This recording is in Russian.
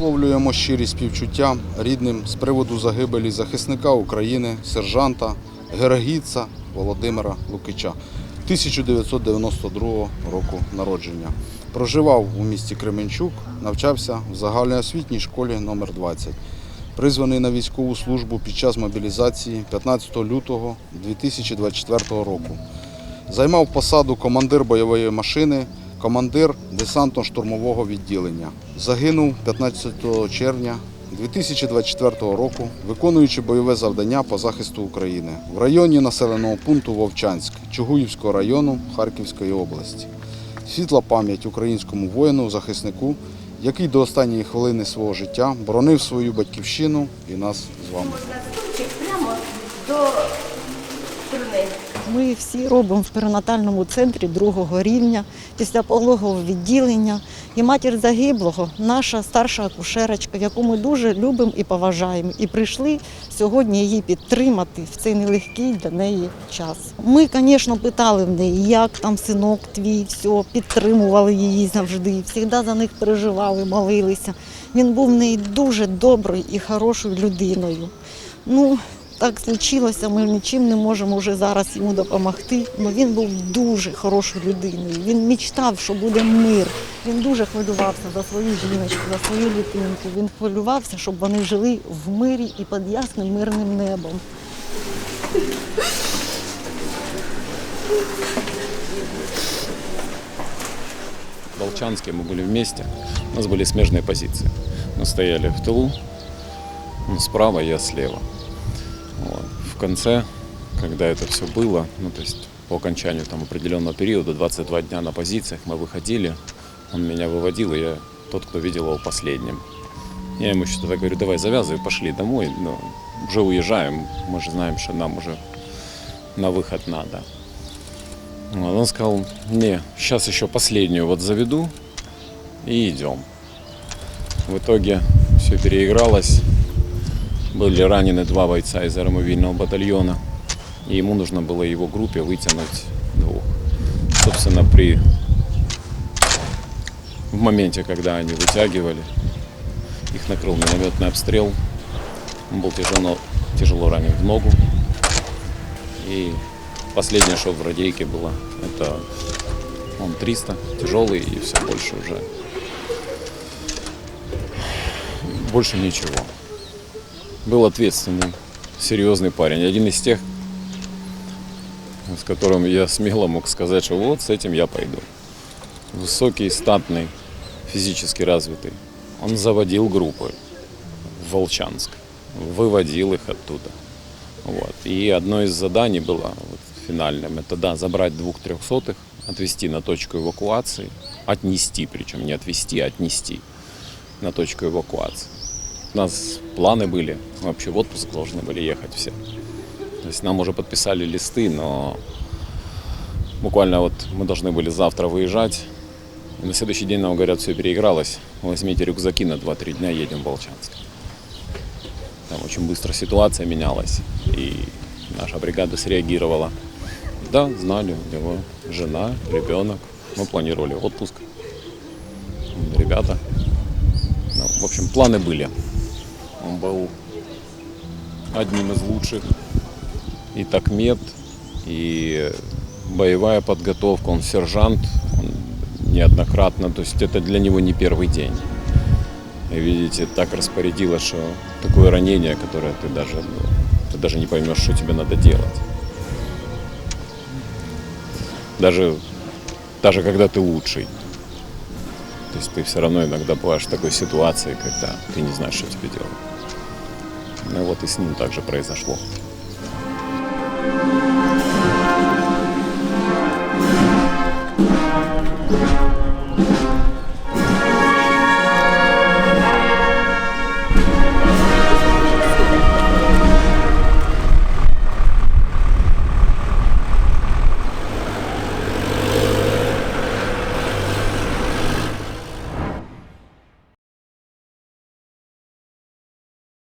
Висловлюємо щирі співчуття рідним з приводу загибелі захисника України, сержанта Герагіца Володимира Лукича 1992 року народження. Проживав у місті Кременчук, навчався в загальноосвітній школі номер 20 призваний на військову службу під час мобілізації 15 лютого 2024 року. Займав посаду командир бойової машини, командир десантно-штурмового відділення. Загинув 15 червня 2024 року, виконуючи бойове завдання по захисту України в районі населеного пункту Вовчанськ Чугуївського району Харківської області. Світла пам'ять українському воїну, захиснику, який до останньої хвилини свого життя боронив свою батьківщину і нас з вами. прямо до труни. Ми всі робимо в перинатальному центрі другого рівня після пологового відділення. І матір загиблого, наша старша акушерочка, яку ми дуже любимо і поважаємо. І прийшли сьогодні її підтримати в цей нелегкий для неї час. Ми, звісно, питали в неї, як там синок твій, все, підтримували її завжди, завжди за них переживали, молилися. Він був в неї дуже доброю і хорошою людиною. Ну, так случилося, ми нічим не можемо вже зараз йому допомогти. але він був дуже хорошою людиною. Він мечтав, що буде мир. Він дуже хвилювався за свою жіночку, за свою дитинку. Він хвилювався, щоб вони жили в мирі і під ясним мирним небом. В Волчанске мы были вместе. У нас были смежные позиции. Мы стояли в тылу, он справа, я слева. Вот. В конце, когда это все было, ну то есть по окончанию там определенного периода, 22 дня на позициях, мы выходили, он меня выводил, и я тот, кто видел его последним. Я ему что-то говорю, давай завязывай, пошли домой, ну, уже уезжаем, мы же знаем, что нам уже на выход надо. Вот, Он сказал, не, сейчас еще последнюю вот заведу и идем. В итоге все переигралось. Были ранены два бойца из аэромобильного батальона. И ему нужно было его группе вытянуть двух. Собственно, при в моменте, когда они вытягивали, их накрыл минометный обстрел. Он был тяжело, тяжело ранен в ногу. И Последнее, что в радейке было, это он 300, тяжелый и все больше уже. Больше ничего. Был ответственный, серьезный парень. Один из тех, с которым я смело мог сказать, что вот с этим я пойду. Высокий, статный, физически развитый. Он заводил группы в Волчанск, выводил их оттуда. Вот. И одно из заданий было вот, финальным, это да, забрать двух трехсотых, отвезти на точку эвакуации, отнести, причем не отвезти, а отнести на точку эвакуации. У нас планы были, вообще в отпуск должны были ехать все. То есть нам уже подписали листы, но буквально вот мы должны были завтра выезжать. И на следующий день нам говорят, все переигралось, возьмите рюкзаки на 2-3 дня, едем в Волчанск. Там очень быстро ситуация менялась, и наша бригада среагировала. Да, знали, у него жена, ребенок. Мы планировали отпуск. Ребята. Ну, в общем, планы были. Был одним из лучших. И такмет, и боевая подготовка. Он сержант, он неоднократно. То есть это для него не первый день. И видите, так распорядилось, что такое ранение, которое ты даже, ты даже не поймешь, что тебе надо делать. Даже, даже когда ты лучший. То есть ты все равно иногда бываешь в такой ситуации, когда ты не знаешь, что тебе делать. Ну вот и с ним также произошло.